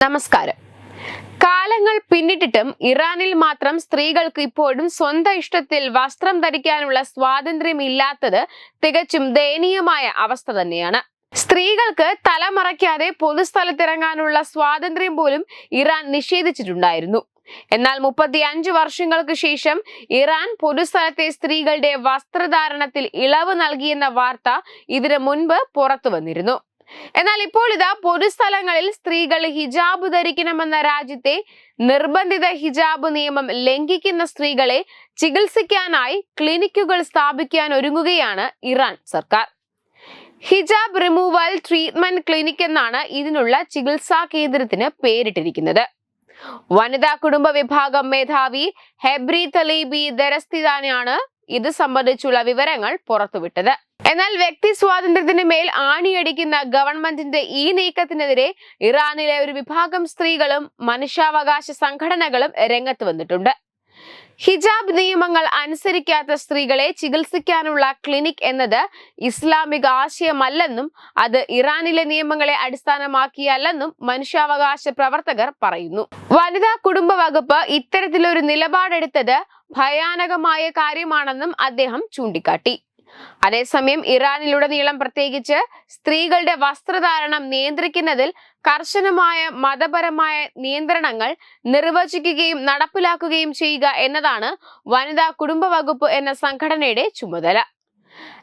നമസ്കാരം. കാലങ്ങൾ പിന്നിട്ടിട്ടും ഇറാനിൽ മാത്രം സ്ത്രീകൾക്ക് ഇപ്പോഴും സ്വന്തം ഇഷ്ടത്തിൽ വസ്ത്രം ധരിക്കാനുള്ള സ്വാതന്ത്ര്യം ഇല്ലാത്തത് തികച്ചും ദയനീയമായ അവസ്ഥ തന്നെയാണ്. സ്ത്രീകൾക്ക് തലമറയ്ക്കാതെ പൊതുസ്ഥലത്തിറങ്ങാനുള്ള സ്വാതന്ത്ര്യം പോലും ഇറാൻ നിഷേധിച്ചിട്ടുണ്ടായിരുന്നു. എന്നാൽ മുപ്പത്തി അഞ്ച് വർഷങ്ങൾക്ക് ശേഷം ഇറാൻ പൊതുസ്ഥലത്തെ സ്ത്രീകളുടെ വസ്ത്രധാരണത്തിൽ ഇളവ് നൽകിയെന്ന വാർത്ത ഇതിനു മുൻപ് പുറത്തു വന്നിരുന്നു. എന്നാൽ ഇപ്പോൾ ഇതാ പൊതുസ്ഥലങ്ങളിൽ സ്ത്രീകൾ ഹിജാബ് ധരിക്കണമെന്ന രാജ്യത്തെ നിർബന്ധിത ഹിജാബ് നിയമം ലംഘിക്കുന്ന സ്ത്രീകളെ ചികിത്സിക്കാനായി ക്ലിനിക്കുകൾ സ്ഥാപിക്കാൻ ഒരുങ്ങുകയാണ് ഇറാൻ സർക്കാർ. ഹിജാബ് റിമൂവൽ ട്രീറ്റ്മെന്റ് ക്ലിനിക് എന്നാണ് ഇതിനുള്ള ചികിത്സാ കേന്ദ്രത്തിന് പേരിട്ടിരിക്കുന്നത്. വനിതാ കുടുംബ വിഭാഗം മേധാവി ഹെബ്രി തലീബി ദരസ്തിദാനാണ് ഇത് സംബന്ധിച്ചുള്ള വിവരങ്ങൾ പുറത്തുവിട്ടത്. എന്നാൽ വ്യക്തി സ്വാതന്ത്ര്യത്തിന് മേൽ ആണിയടിക്കുന്ന ഗവൺമെന്റിന്റെ ഈ നീക്കത്തിനെതിരെ ഇറാനിലെ ഒരു വിഭാഗം സ്ത്രീകളും മനുഷ്യാവകാശ സംഘടനകളും രംഗത്ത് വന്നിട്ടുണ്ട്. ഹിജാബ് നിയമങ്ങൾ അനുസരിക്കാത്ത സ്ത്രീകളെ ചികിത്സിക്കാനുള്ള ക്ലിനിക് എന്നത് ഇസ്ലാമിക ആശയമല്ലെന്നും അത് ഇറാനിലെ നിയമങ്ങളെ അടിസ്ഥാനമാക്കിയല്ലെന്നും മനുഷ്യാവകാശ പ്രവർത്തകർ പറയുന്നു. വനിതാ കുടുംബ വകുപ്പ് ഇത്തരത്തിലൊരു നിലപാടെടുത്തത് ഭയാനകമായ കാര്യമാണെന്നും അദ്ദേഹം ചൂണ്ടിക്കാട്ടി. അതേസമയം ഇറാനിലുടനീളം പ്രത്യേകിച്ച് സ്ത്രീകളുടെ വസ്ത്രധാരണം നിയന്ത്രിക്കുന്നതിൽ കർശനമായ മതപരമായ നിയന്ത്രണങ്ങൾ നിർവചിക്കുകയും നടപ്പിലാക്കുകയും ചെയ്യുക എന്നതാണ് വനിതാ കുടുംബ വകുപ്പ് എന്ന സംഘടനയുടെ ചുമതല.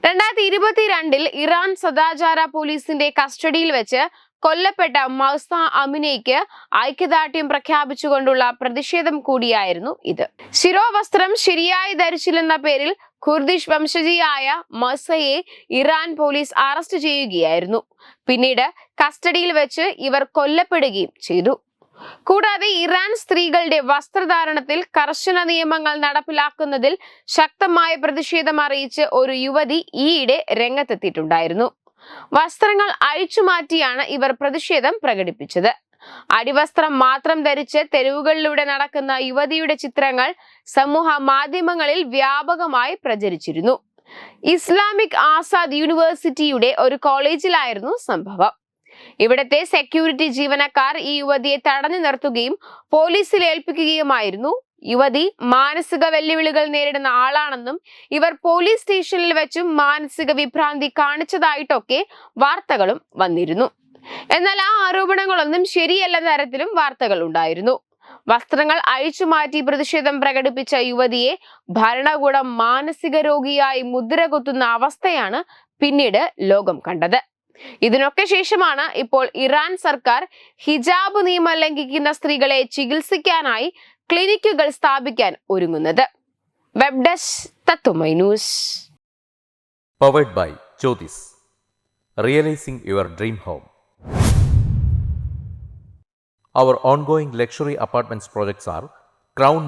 രണ്ടായിരത്തി ഇരുപത്തിരണ്ടിൽ ഇറാൻ സദാചാര പോലീസിന്റെ കസ്റ്റഡിയിൽ വെച്ച് കൊല്ലപ്പെട്ട മൗസ അമിനയ്ക്ക് ഐക്യദാർഢ്യം പ്രഖ്യാപിച്ചുകൊണ്ടുള്ള പ്രതിഷേധം കൂടിയായിരുന്നു ഇത്. ശിരോവസ്ത്രം ശരിയായി ധരിച്ചില്ലെന്ന പേരിൽ ഖുർദിഷ് വംശജിയായ മസയെ ഇറാൻ പോലീസ് അറസ്റ്റ് ചെയ്യുകയായിരുന്നു. പിന്നീട് കസ്റ്റഡിയിൽ വെച്ച് ഇവർ കൊല്ലപ്പെടുകയും ചെയ്തു. കൂടാതെ ഇറാൻ സ്ത്രീകളുടെ വസ്ത്രധാരണത്തിൽ കർശന നിയമങ്ങൾ നടപ്പിലാക്കുന്നതിൽ ശക്തമായ പ്രതിഷേധം അറിയിച്ച് ഒരു യുവതി ഈയിടെ രംഗത്തെത്തിയിട്ടുണ്ടായിരുന്നു. വസ്ത്രങ്ങൾ അഴിച്ചുമാറ്റിയാണ് ഇവർ പ്രതിഷേധം പ്രകടിപ്പിച്ചത്. അടിവസ്ത്രം മാത്രം ധരിച്ച് തെരുവുകളിലൂടെ നടക്കുന്ന യുവതിയുടെ ചിത്രങ്ങൾ സമൂഹ മാധ്യമങ്ങളിൽ വ്യാപകമായി പ്രചരിച്ചിരുന്നു. ഇസ്ലാമിക് ആസാദ് യൂണിവേഴ്സിറ്റിയുടെ ഒരു കോളേജിലായിരുന്നു സംഭവം. ഇവിടത്തെ സെക്യൂരിറ്റി ജീവനക്കാർ ഈ യുവതിയെ തടഞ്ഞു നിർത്തുകയും പോലീസിൽ ഏൽപ്പിക്കുകയുമായിരുന്നു. യുവതി മാനസിക വെല്ലുവിളികൾ നേരിടുന്ന ആളാണെന്നും ഇവർ പോലീസ് സ്റ്റേഷനിൽ വെച്ചും മാനസിക വിഭ്രാന്തി കാണിച്ചതായിട്ടൊക്കെ വാർത്തകളും വന്നിരുന്നു. എന്നാൽ ആ ആരോപണങ്ങളൊന്നും ശരിയല്ല തരത്തിലും വാർത്തകൾ ഉണ്ടായിരുന്നു. വസ്ത്രങ്ങൾ അഴിച്ചുമാറ്റി പ്രതിഷേധം പ്രകടിപ്പിച്ച യുവതിയെ ഭരണകൂടം മാനസിക രോഗിയായി മുദ്ര കുത്തുന്ന അവസ്ഥയാണ് പിന്നീട് ലോകം കണ്ടത്. ഇതിനൊക്കെ ശേഷമാണ് ഇപ്പോൾ ഇറാൻ സർക്കാർ ഹിജാബ് നിയമം ലംഘിക്കുന്ന സ്ത്രീകളെ ചികിത്സിക്കാനായി ക്ലിനിക്കുകൾ സ്ഥാപിക്കാൻ ഒരുങ്ങുന്നത്. വെബ് ഡെസ്ക് തത്തുമൈ news powered by Jyothis realising your dream home Our ongoing luxury apartments projects are Crown